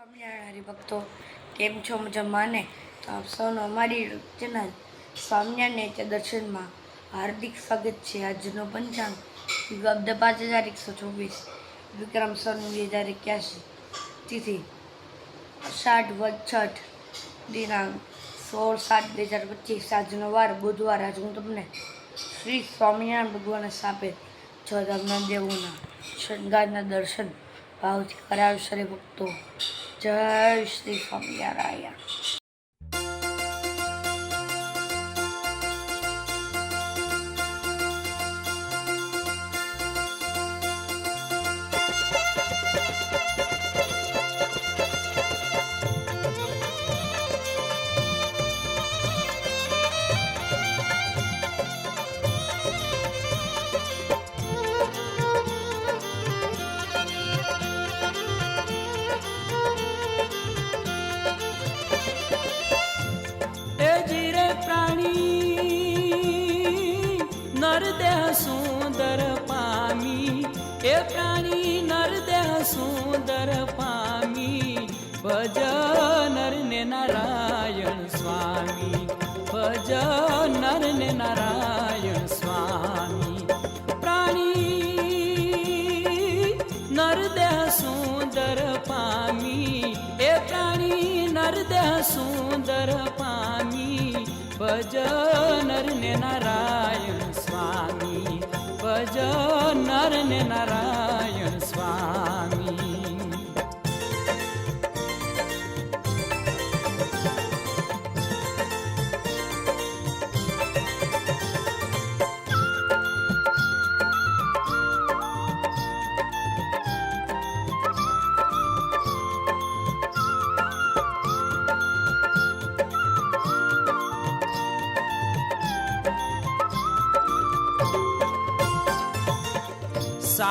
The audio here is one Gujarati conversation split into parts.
સ્વામિનારાયણ હરિભક્તો, કેમ છો મજામાં ને? તો આપ સૌનો અમારી ચેનલ સ્વામિનારાયણ નેચર દર્શનમાં હાર્દિક સ્વાગત છે આજનો પંચાંગ. વિગત પાંચ હજાર એકસો ચોવીસ, વિક્રમ સન બે હજાર એક્યાસી તિથિ, સાઠ વદ છઠ, દિનાંક સોળ સાત બે હજાર પચીસ, આજનો વાર બુધવાર. આજ હું તમને શ્રી સ્વામિનારાયણ ભગવાન સાપે છ ધામના દેવોના શણગારના દર્શન ભાવથી કરાવશે શરે ભક્તો જય શ્રી સ્વામિનારાયણ ભજ નર ને નારાયણ સ્વામી ભજ નર ને નારાયણ સ્વામી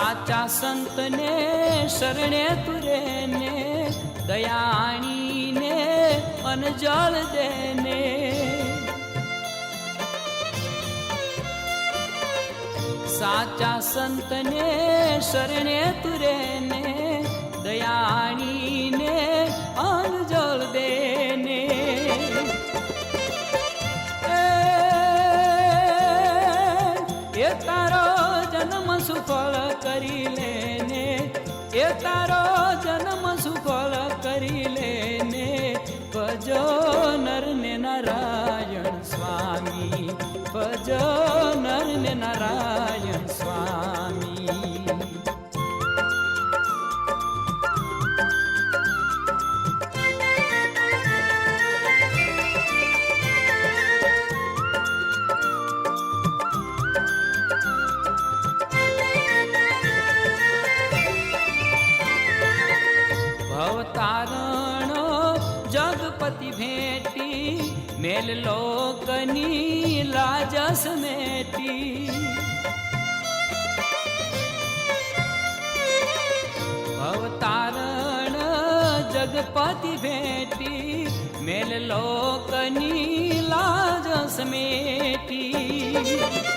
સાચા સંતને શરણે તુરે ને દયાણીને અનજળ દેને. સાચા સંતને શરણે તુરે ને દયાણીને અનજળ કરી લેને, એ તારો જન્મ સુફળ કરી લેને. ભજો નર ને નારાયણ સ્વામી, ભજો નર ને નારાયણ સ્વામી. मो कनी समेटी। अवतारण जगपति भेटी मेल लोकनी मेलोनि समेटी।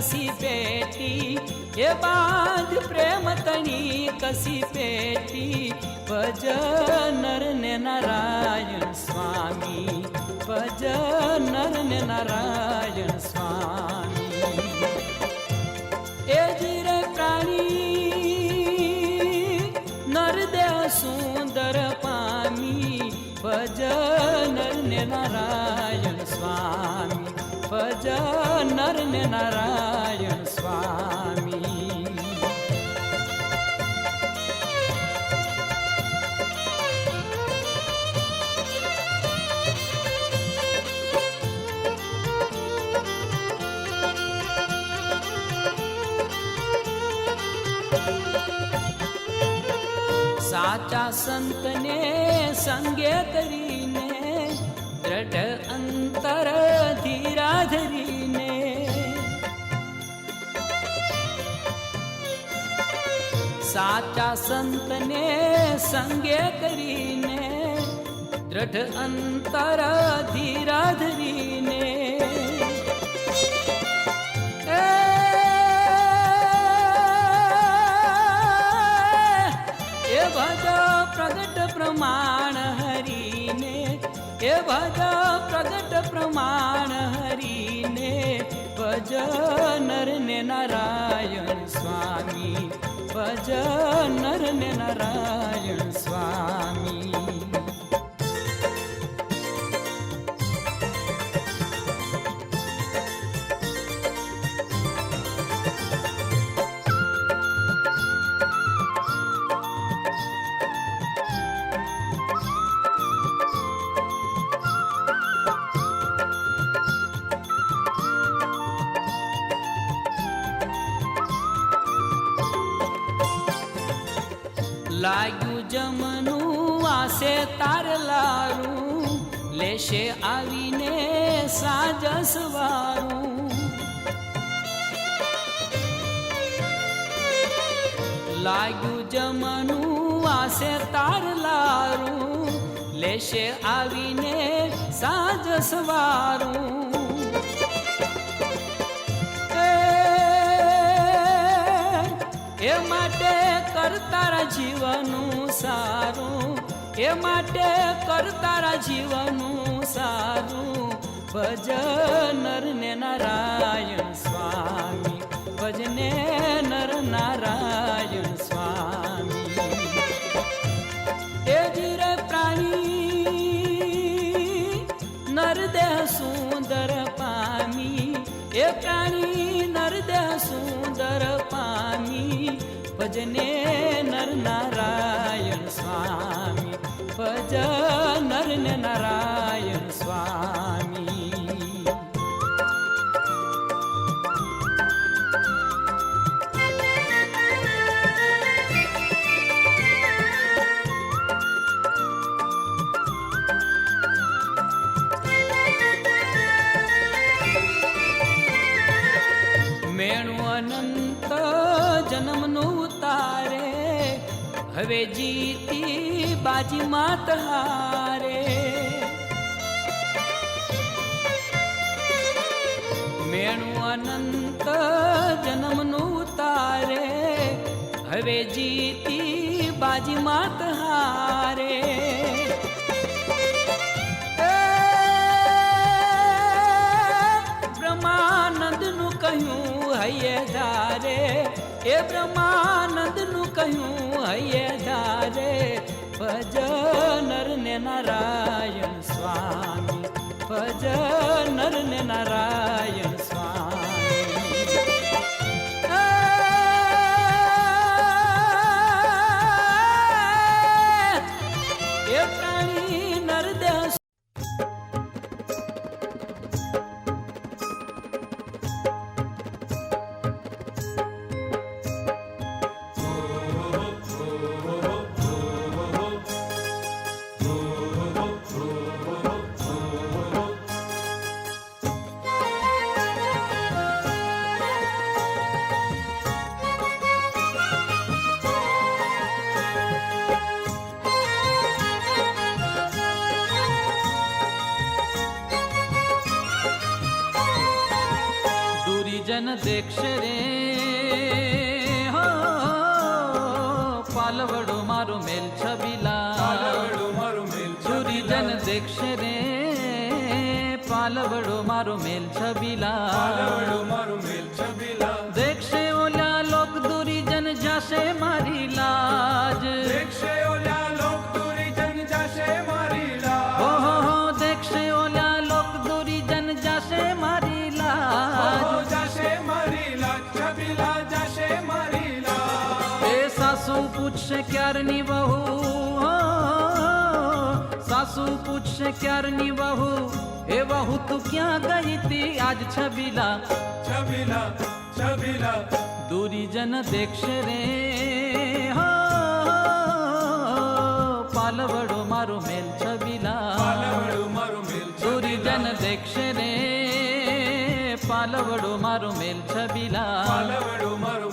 કસી પેટી એ બાદ પ્રેમ તણી કસી પેટી ભજ નર ને નારાયણ સ્વામી ભજ નર ને નારાયણ સ્વામી એ જીરે પ્રાણી નરદેહ સુંદર પામી ભજ નર ને નારાયણ ભજ નર ને નારાયણ સ્વામી. સાચા સંતને સંગે કરીને દ્રઢ અંતર ધરીને સાચા સંતને સંગે કરીને, દ્રઢ અંતર ધીરા ધરીને એ ભજ પ્રગટ પ્રમાણ હરીને, એ ભજ પ્રગટ પ્રમાણ હરી ભજ નર ને નારાયણ સ્વામી ભજ નર ને નારાયણ સ્વામી જમનું આસે તાર લારું, લેશે આવીને સાજસ વારું. લાગ્યું જમનું આસે તાર લારું, લેશે આવીને સાજસ વારું. એ માટે જીવનું સારું. એ માટે કર તારા જીવનું સારું. ભજ નર ને નારાયણ સ્વામી. ભજને નર નારાયણ સ્વામી. એ જીરે પ્રાણી નરદેહ સુંદર પામી. એ પ્રાણી નરદેહ સુંદર પામી. ભજને નર નારાયણ સ્વામી ભજ નર ને નારાયણ સ્વામી મેણું અનંત જન્મનું ઉતારે હવે જીતી બાજી માત હારે મેણું અનંત જન્મનું તારે હવે જીતી બાજી માત હારે બ્રહ્માનંદનું કહ્યું હૈયે ધારે. એ બ્રહ્માનંદનું કહ્યું, હૈયે ધારે ભજ નર ને નારાયણ સ્વામી ભજ નર ને નારાયણ સ્વામી. એ પ્રાણી નરદેહ દુરીજન દેખશે રે. હો પાલવડો મારો મેલ છબીલા. જન દેખશે રે. પાલવડો મારો મેલ છબીલા. દેખશે ઓલા લોક દુરીજન જાશે મારી લાજ. હો પૂછશે ક્યારની બહુ હો, સાસુ પૂછશે ક્યારની બહુ એ બહુ તું ક્યાં ગઈ તી આજ છબીલા દુરીજન દેખશે રે હો પાલવડો મારો મેલ છબીલા દુરીજન દેખશે રે પાલવડો મારો મેલ છબીલા કદમની છાંયે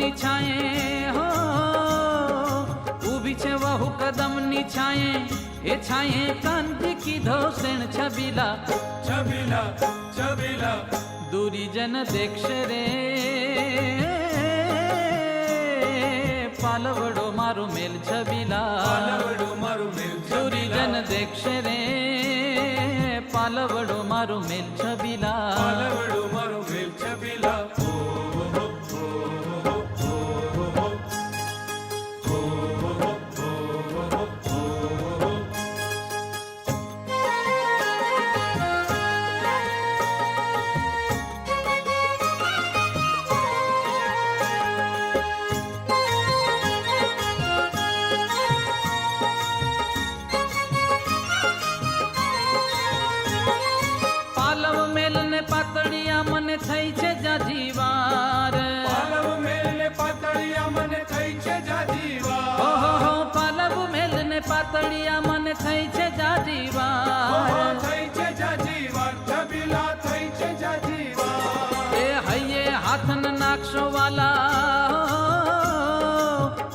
હો ઊભી છે વહુ કદમની છાંયે એ છાંયે કાંતિ કીધો શેણ છબીલા છબીલા છબીલા દુરીજન દેખશે રે પાલવડો મારો મેલ છબીલા પાલવડું મારું મેલ દુરીજન દેખશે રે પાલવડો મારો મેલ છબીલા પાલવડું મારું મેલ પાતળિયા મને થઈ છે જાજીવાર. થઈ છે જાજીવા છબીલા થઈ છે એ હૈયે હાથન નાખશો વાલા.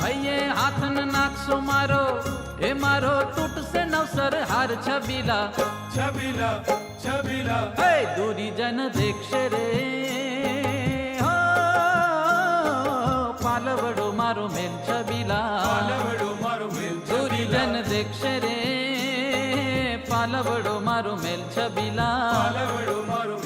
હૈયે હાથન નાખશો મારો. એ મારો તૂટશે નવસર હાર છબીલા છબીલા છબીલા હે દૂરી જન દેખશે રે. હો પાલવડો મારો મેલ છબીલા પાલવડું દૂરી જન છબીલા દેખશે રે પાલવડો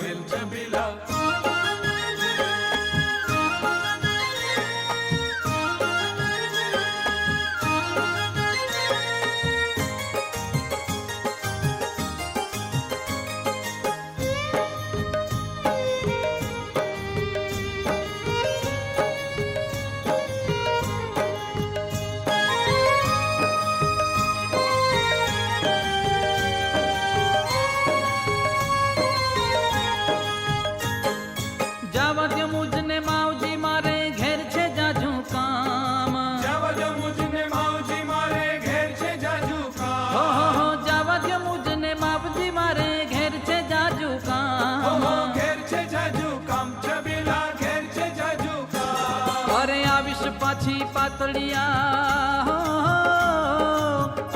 પાછી પાતળિયા.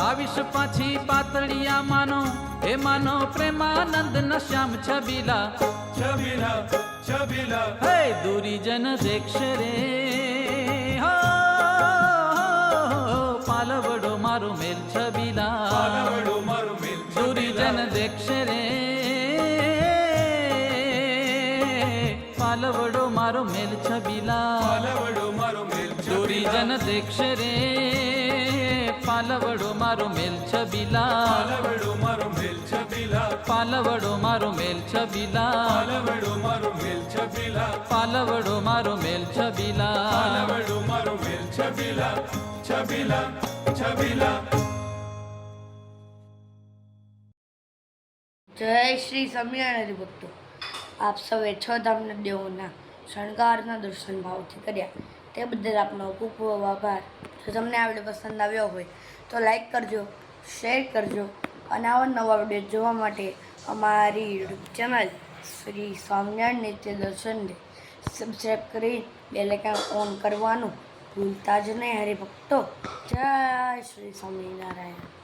આવીશ પાછી પાતળિયા માનો હે માનો પ્રેમાનંદ ન શ્યામ છબીલા. છબીલા છબીલા. હે દૂરી જન દેખશે રે હો, પાલવડો મારું મેલ છબીલા. પાલવડો મારું મેલ દૂરી જન છબીલા દેખશે રે પાલવડો મારો મેલ છબીલા. પાલવડો મારો મેલ દોરી જન દેખશે રે. પાલવડો મારો મેલ છબીલા. પાલવડો મારો મેલ છબીલા. પાલવડો મારો મેલ છબીલા. પાલવડો મારો મેલ છબીલા. પાલવડો મારો મેલ છબીલા. પાલવડો મારો મેલ છબીલા. છબીલા છબીલા. જય શ્રી સ્વામિનારાયણ ભક્તો. આપ સૌએ છ ધામના દેવોના શણગારના દર્શન ભાવથી કર્યા. તે બદલ આપનો ખૂબ ખૂબ આભાર. જો તમને આ વીડિયો પસંદ આવ્યો હોય તો લાઈક કરજો, શેર કરજો અને આવા નવા વીડિયો જોવા માટે અમારી યુટ્યુબ ચેનલ શ્રી સ્વામિનારાયણ નિત્ય દર્શનને સબસ્ક્રાઈબ કરી બેલેકન ઓન કરવાનું ભૂલતા જ નહીં. હરિભક્તો, જય શ્રી સ્વામિનારાયણ.